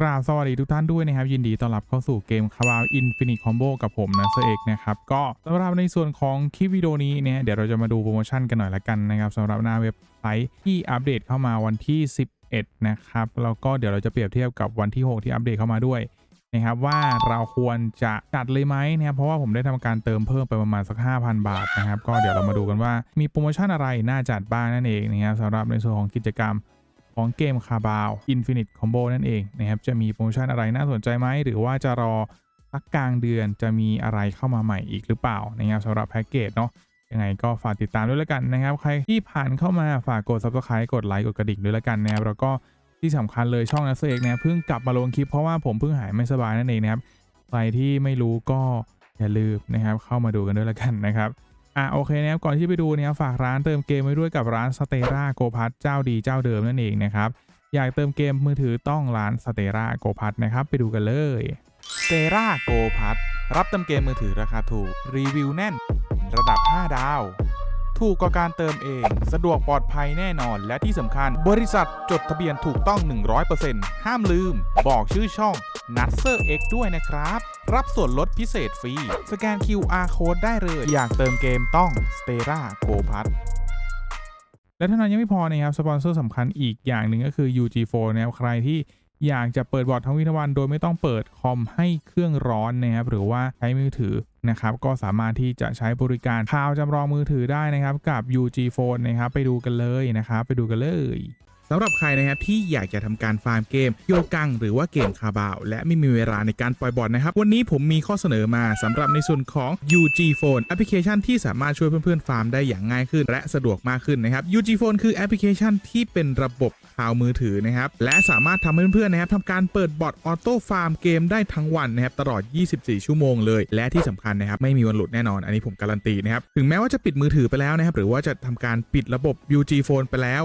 กราบสวัสดีทุกท่านด้วยนะครับ ยินดีต้อนรับเข้าสู่เกมคาราอินฟินิตคอมโบกับผมนะเซเอกนะครับ ก็สำหรับในส่วนของคลิปวิดีโอนี้เนี่ยเดี๋ยวเราจะมาดูโปรโมชั่นกันหน่อยละกันนะครับสำหรับหน้าเว็บไซต์ที่อัปเดตเข้ามาวันที่ 11 นะครับแล้วก็เดี๋ยวเราจะเปรียบเทียบกับวันที่ 6 ที่อัปเดตเข้ามาด้วยนะครับว่าเราควรจะจัดเลยไหมนะครับเพราะว่าผมได้ทำการเติมเพิ่มไปประมาณสัก 5,000 บาทนะครับก็เดี๋ยวเรามาดูกันว่ามีโปรโมชั่นอะไรน่าจัดบ้างนั่นเองนะครับสำหรับในส่วนของกิจกรรม ของเกมคาบาว Infinite Combo นั่นเองนะครับจะมีโปรโมชั่นอะไรน่าสนใจไหม หรือว่าจะรอสักกลางเดือนจะมีอะไรเข้ามาใหม่อีกหรือเปล่านะครับสำหรับแพ็กเกจเนาะยังไงก็ฝากติดตามด้วยแล้วกันนะครับ ใครที่ผ่านเข้ามาฝากกด Subscribe กดไลค์กดกระดิ่งด้วยแล้วกันนะครับแล้วก็ที่สำคัญเลยช่องนักเอกนี่ยเพิ่งกลับมาลงคลิปเพราะว่าผมเพิ่งหายไม่สบายนั่นเองนะครับใครที่ไม่รู้ก็อย่าลืมนะครับเข้ามาดูกันด้วยแล้วกันนะครับ อะโอเคนะครับก่อนที่ไปดูเนี่ยฝากร้านเติมเกมไว้ด้วยกับร้านสเตราโกพัทเจ้าดีเจ้าเดิมนั่นเองนะครับอยากเติมเกมมือถือต้องร้านสเตราโกพัทนะครับไปดูกันเลยสเตราโกพัทรับเติมเกมมือถือราคาถูกรีวิวแน่น ระดับ 5 ดาว ถูกกว่าการเติมเอง สะดวกปลอดภัยแน่นอน และที่สำคัญ บริษัทจดทะเบียนถูกต้อง 100%ห้ามลืม บอกชื่อช่อง n u t s e r X ด้วยนะครับ รับส่วนลดพิเศษฟรี สแกน QR Code ได้เลย อยากเติมเกมต้อง s t e r a Go p a t และเท่านั้นยังไม่พอนะครับ สปอนเซอร์สำคัญอีกอย่างหนึ่งก็คือ UG4 นะครับ ใครที่อยากจะเปิดบอร์ดทั้งวินวัน โดยไม่ต้องเปิดคอมให้เครื่องร้อนนะครับ หรือว่าใช้มือถือ นะครับก็สามารถที่จะใช้บริการข่าวจำลองมือถือได้นะครับกับ UG Phone นะครับไปดูกันเลยนะครับไปดูกันเลยำหรับใครนะครับที่อยากจะทำการฟาร์มเกมโยกัง หรือว่าเกมคาบาว และไม่มีเวลาในการปล่อยบอลนะครับ วันนี้ผมมีข้อเสนอมาสำหรับในส่วนของ UG Phone แอปพลิเคชันที่สามารถช่วยเพื่อนๆฟาร์มได้อย่างง่ายขึ้น และสะดวกมากขึ้นนะครับ UG Phone คือแอปพลิเคชันที่เป็นระบบข่าวมือถือนะครับและสามารถทำให้เพื่อนๆนะครับทำการเปิดบอทออโต้ฟาร์มเกมได้ทั้งวันนะครับตลอด 24 ชั่วโมงเลย และที่สำคัญนะครับไม่มีวันหลุดแน่นอน อันนี้ผมการันตีนะครับถึงแม้ว่าจะปิดมือถือไปแล้วนะครับหรือว่าจะทำการปิดระบบ UG Phone ไปแล้ว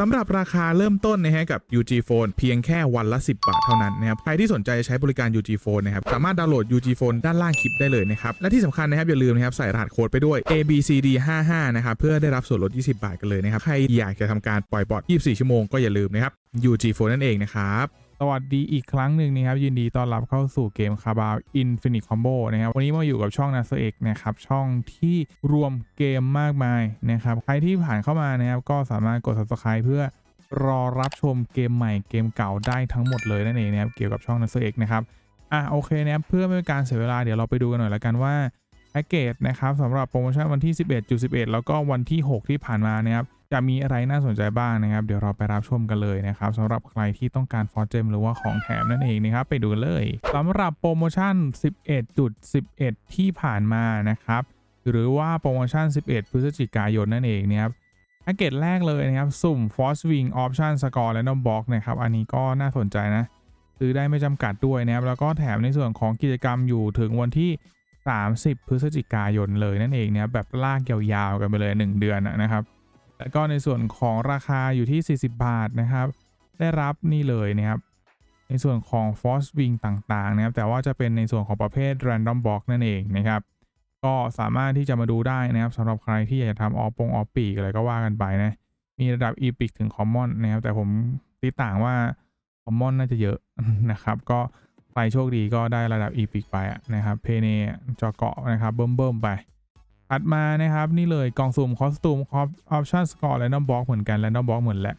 สำหรับราคาเริ่มต้นนะฮะกับ UG Phone เพียงแค่วันละ 10 บาทเท่านั้นนะครับ ใครที่สนใจใช้บริการ UG Phone นะครับ สามารถดาวน์โหลด UG Phone ด้านล่างคลิปได้เลยนะครับ และที่สำคัญนะครับ อย่าลืมนะครับ ใส่รหัสโค้ดไปด้วย ABCD 55 นะครับ เพื่อได้รับส่วนลด 20 บาทกันเลยนะครับ ใครอยากจะทำการปล่อยบอท24 ชั่วโมงก็อย่าลืมนะครับ UG Phone นั่นเองนะครับ สวัสดีอีกครั้งหนึ่งนะครับ ยินดีต้อนรับเข้าสู่เกมคาบาว Infinite Combo นะครับ วันนี้มาอยู่กับช่องนาเอกนะครับ ช่องที่รวมเกมมากมายนะครับ ใครที่ผ่านเข้ามานะครับ ก็สามารถกด subscribe เพื่อรอรับชมเกมใหม่เกมเก่าได้ทั้งหมดเลยนั่นเองนะครับ เกี่ยวกับช่องนาเอกนะครับ อะโอเคนะครับ เพื่อไม่เป็นการเสียเวลาเดี๋ยวเราไปดูกันหน่อยละกันว่าแพ็กเกจนะครับสำหรับโปรโมชั่นวันที่ 11.11 แล้วก็วันที่ 6 ที่ผ่านมานะครับ จะมีอะไรน่าสนใจบ้างนะครับ เดี๋ยวเราไปรับชมกันเลยนะครับสำหรับใครที่ต้องการฟอร์เจมหรือว่าของแถมนั่นเองนะครับ ไปดูกันเลยสำหรับโปรโมชั่น 11.11 ที่ผ่านมานะครับ หรือว่าโปรโมชั่น 11 พฤศจิกายนนั่นเองนะครับแพ็กเกจแรกเลยนะครับ สุ่ม Force Wing Option Score Random Box นะครับ อันนี้ก็น่าสนใจนะ ซื้อได้ไม่จำกัดด้วยนะครับ แล้วก็แถมในส่วนของกิจกรรมอยู่ถึงวันที่ 30 พฤศจิกายนเลยนั่นเองนะครับแบบลากยาวๆกันไปเลย 1 เดือนนะครับ แล้วก็ในส่วนของราคาอยู่ที่ 40 บาทนะครับ ได้รับนี่เลยนะครับ ในส่วนของ Force Wing ต่างๆนะครับ แต่ว่าจะเป็นในส่วนของประเภท Random Box นั่นเองนะครับ ก็สามารถที่จะมาดูได้นะครับสำหรับใครที่อยากจะทำออปงออปปีกอะไรก็ว่ากันไปนะ มีระดับ Epic ถึง Common นะครับ แต่ผมตีต่างว่า Common น่าจะเยอะนะครับ ก็ใครโชคดีก็ได้ระดับ Epic ไปนะครับ เพเนจอเกาะนะครับเบิ่มๆไป ถัดมานะครับนี่เลยกล่องสุ่มคอสตูมคอปออปชั่นสกอร์แรนดอมบล็อกเหมือนกันแรนอมบล็อกเหมือนแหละ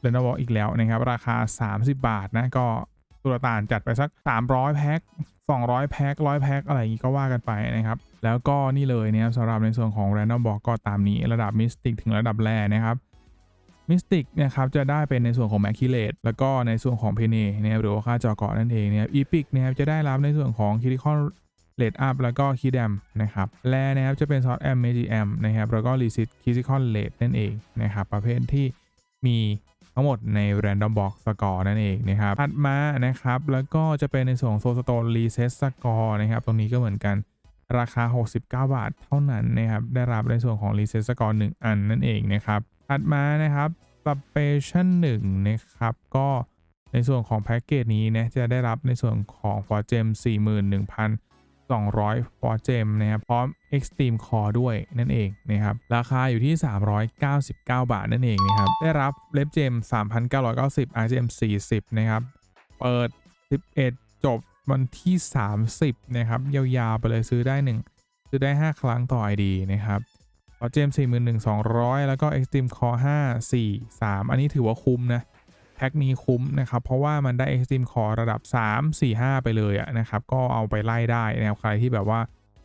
แรนอมบล็อกอีกแล้วนะครับ ราคา 30 บาทนะก็ตุลต่านจัดไปสัก 300 แพ็ค 200 แพ็ค 100 แพ็ค อะไรอย่างงี้ก็ว่ากันไปนะครับ แล้วก็นี่เลยนะครับสำหรับในส่วนของ Random Box ก็ตามนี้ระดับมิสติกถึงระดับแรนะครับมิสติกนะครับจะได้เป็นในส่วนของ m a c คิเลตแล้วก็ในส่วนของเพเนนะครับหรือว่าค่าจอเกาะนั่นเองนะครับอีพิกนะครับจะได้รับในส่วนของคิริคอน เลดอัพแล้วก็คีแดมนะครับแลนะครับจะเป็นซอสแอมเมจิแอมนะครับแล้วก็รีซิตคิซิคอนเลดนั่นเองนะครับประเภทที่มีทั้งหมดใน Random Box Score นั่นเองนะครับถัดมานะครับ แล้วก็จะเป็นในส่วนโซสโตนรีเซ็ตสกอร์นะครับ ตรงนี้ก็เหมือนกันราคา 69 บาทเท่านั้นนะครับ ได้รับในส่วนของรีเซ็ตสกอร์1อันนั่นเองนะครับถัดมานะครับสเปเชั่น1นะครับ ก็ในส่วนของแพ็กเกจนี้นะจะได้รับในส่วนของฟอร์เจมสี่หมื่นหนึ่งพัน 200 for gem นะครับพร้อม Extreme Core ด้วยนั่นเองนะครับราคาอยู่ที่ 399 บาทนั่นเองนะครับได้รับเล็บเจม 3,990 RGM 40 นะครับเปิด 11 จบวันที่ 30 นะครับ ยาวๆไปเลยซื้อได้ 1 ซื้อได้ 5 ครั้งต่อ ID นะครับพอเจม 41,200 แล้วก็ Extreme Core 5 4 3 อันนี้ถือว่าคุ้มนะ พ็คนี้คุ้มนะครับ เพราะว่ามันได้ Extreme Core ระดับ 3 4 5 ไปเลยอะนะครับ ก็เอาไปไล่ได้นะครับใครที่แบบว่า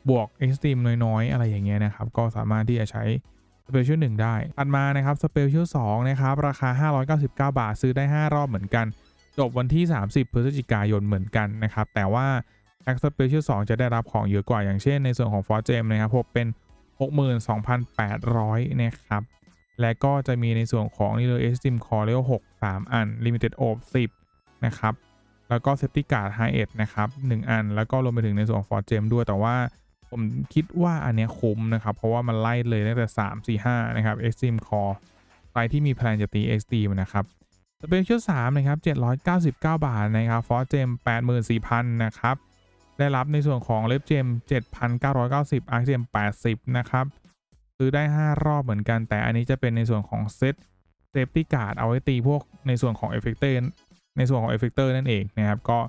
บวก Extreme น้อยๆ อะไรอย่างเงี้ยนะครับ ก็สามารถที่จะใช้ Special 1ได้ถัดมานะครับ Special 2นะครับ ราคา 599 บาทซื้อได้ 5 รอบเหมือนกัน จบวันที่ 30 พฤศจิกายนเหมือนกันนะครับ แต่ว่าแพ็ก Special 2จะได้รับของเยอะกว่าอย่างเช่นในส่วนของ For Gem นะครับผมเป็น 62,800 นะครับ และก็จะมีในส่วนของนี่เลย Extreme Core Level 6 3 อัน Limited Op 10 นะครับ แล้วก็ Safety Guard High Edge นะครับ 1 อัน แล้วก็รวมไปถึงในส่วนของ For Gem ด้วย แต่ว่าผมคิดว่าอันเนี้ยคุ้มนะครับ เพราะว่ามันไล่เลยตั้งแต่ 3 4 5 นะครับ Extreme Core ใครที่มีแพลนจะตี Extreme นะครับสเปเชียล3นะครับ 799 บาทนะครับ ฟอร์เจม84,000 นะครับ ได้รับในส่วนของเล็บเจม7,990 อาร์เจม80 นะครับ ซื้อได้ 5 รอบเหมือนกัน แต่อันนี้จะเป็นในส่วนของเซตเซฟตี้การ์ดเอาไว้ตีพวกในส่วนของเอฟเฟกเตอร์ในส่วนของเอฟเฟกเตอร์นั่นเองนะครับก็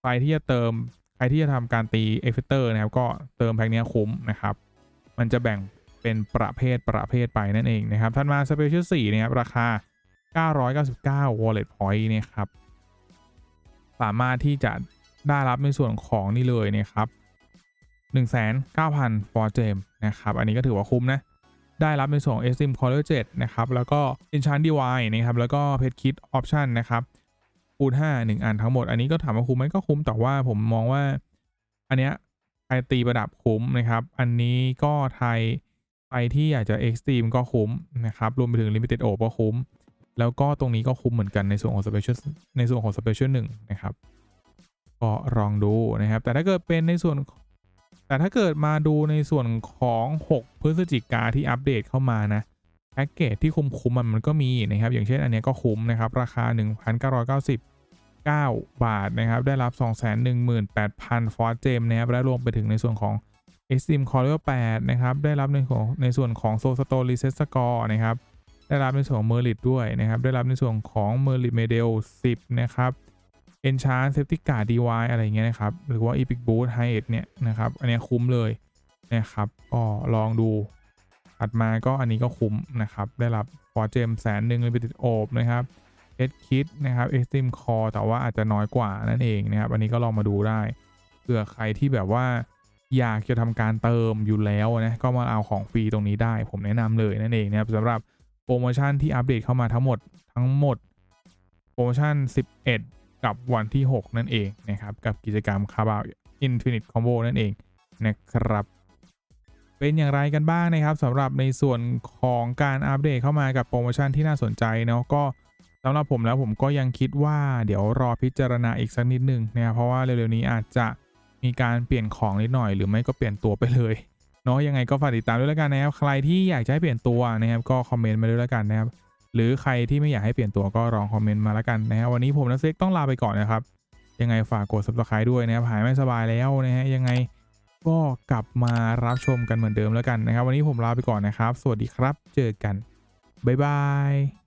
ใครที่จะเติมใครที่จะทำการตีเอฟเฟกเตอร์นะครับก็เติมแพ็กนี้คุ้มนะครับ มันจะแบ่งเป็นประเภทประเภทไปนั่นเองนะครับท่านมาสเปเชียล4นะครับราคา 999 wallet point นะครับสามารถที่จะได้รับในส่วนของนี่เลยนะครับ 19,000 for gem นะครับ อันนี้ก็ถือว่าคุ้มนะ ได้รับในส่วนของ Extreme Color 7นะครับ แล้วก็ Enchant DIY นะครับ แล้วก็ Pet Kit Option นะครับคูณ5 1 อันทั้งหมด อันนี้ก็ถามว่าคุ้มไหมก็คุ้ม แต่ว่าผมมองว่า อันเนี้ยไทยตีประดับคุ้มนะครับ อันนี้ก็ไทยไปที่อยากจะ Extreme ก็คุ้มนะครับ รวมไปถึง Limited O ก็คุ้ม แล้วก็ตรงนี้ก็คุ้มเหมือนกันในส่วนของ Special ในส่วนของ Special 1นะครับ ก็ลองดูนะครับ แต่ถ้าเกิดเป็นในส่วน แต่ถ้าเกิดมาดูในส่วนของ 6 พฤศจิกาที่อัปเดตเข้ามานะแพ็กเกจที่คุ้มๆมันมันก็มีนะครับ อย่างเช่นอันนี้ก็คุ้มนะครับ ราคา 1,999 บาทนะครับ ได้รับ 218,000 ฟอร์เจมนะครับและรวมไปถึงในส่วนของ Extreme Core Level 8นะครับ ได้รับในของในส่วนของ Soul Stone Reset Score นะครับ ได้รับในส่วนของ Merit ด้วยนะครับ ได้รับในส่วนของ Merit Medal 10 นะครับ Enchant Safety Guard DY อะไรอย่างเงี้ยนะครับ หรือว่า Epic Boost High Edge เนี่ยนะครับ อันนี้คุ้มเลยนะครับ ก็ลองดูถัดมาก็อันนี้ก็คุ้มนะครับ ได้รับ For Gem แสนหนึ่ง Limited Op นะครับ Head Kit นะครับ Extreme Core แต่ว่าอาจจะน้อยกว่านั่นเองนะครับ อันนี้ก็ลองมาดูได้เผื่อใครที่แบบว่าอยากจะทำการเติมอยู่แล้วนะก็มาเอาของฟรีตรงนี้ได้ ผมแนะนำเลยนั่นเองนะครับสำหรับโปรโมชั่นที่อัปเดตเข้ามาทั้งหมดทั้งหมดโปรโมชั่น 11 กับวันที่ 6 นั่นเองนะครับ กับกิจกรรมคาบา Infinite Combo นั่นเองนะครับ เป็นอย่างไรกันบ้างนะครับสำหรับในส่วนของการอัปเดตเข้ามากับโปรโมชั่นที่น่าสนใจเนาะก็สำหรับผมแล้วผมก็ยังคิดว่าเดี๋ยวรอพิจารณาอีกสักนิดนึงนะครับเพราะว่าเร็วๆนี้อาจจะมีการเปลี่ยนของนิดหน่อย หรือไม่ก็เปลี่ยนตัวไปเลยเนาะยังไงก็ฝากติดตามด้วยแล้วกันนะครับใครที่อยากจะให้เปลี่ยนตัวนะครับก็คอมเมนต์มาด้วยแล้วกันนะครับ หรือใครที่ไม่อยากให้เปลี่ยนตัวก็ลองคอมเมนต์มาแล้วกันนะฮะวันนี้ผมนักเซ็กต้องลาไปก่อนนะครับ ยังไงฝากกด subscribe ด้วยนะครับหายไม่สบายแล้วนะฮะยังไงก็กลับมารับชมกันเหมือนเดิมแล้วกันนะครับ วันนี้ผมลาไปก่อนนะครับ สวัสดีครับ เจอกัน บ๊ายบาย